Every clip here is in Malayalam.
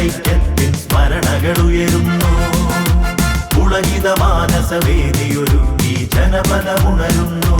ഐക്യത്തിൻ സ്മരണകൾ ഉയരുന്നു പുളകിത മാനസവേദിയൊരു ഈ ജനപദമുണരുന്നു.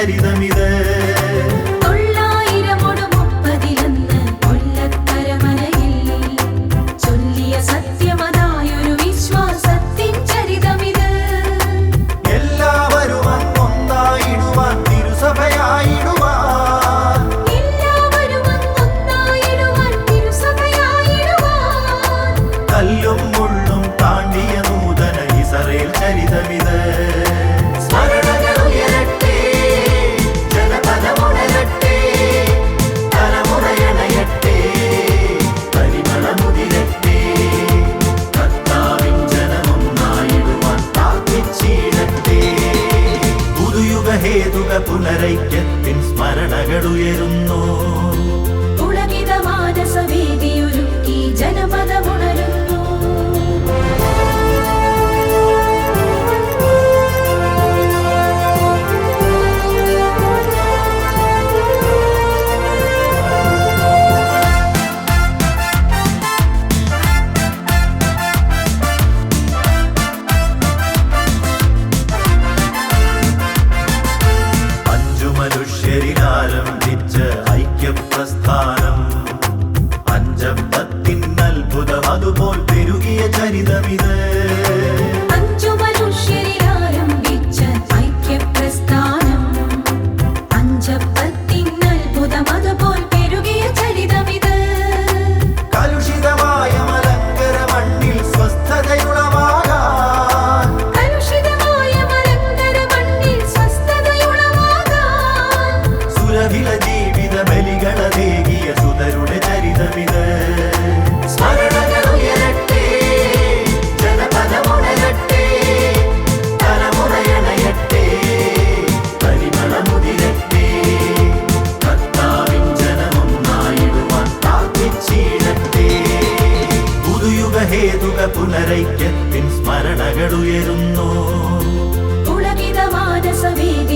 ladies and ഐക്യത്തിൻ സ്മരണകളുയരുന്നു ഉളകിത உலகிதமான சவீத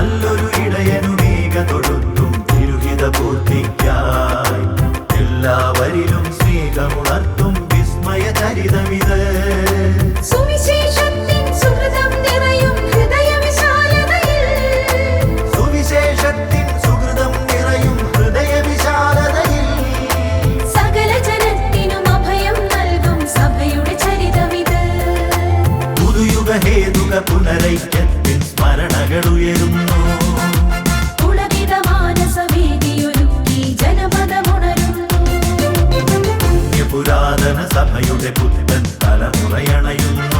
అల్లులు സർവഹേതുക പുനരൈക്യത്തിൻ സ്മരണകൾ ഉയരുന്നു പുരാതന സഭയുടെ പുത്തൻ തലമുറയണയുന്നു.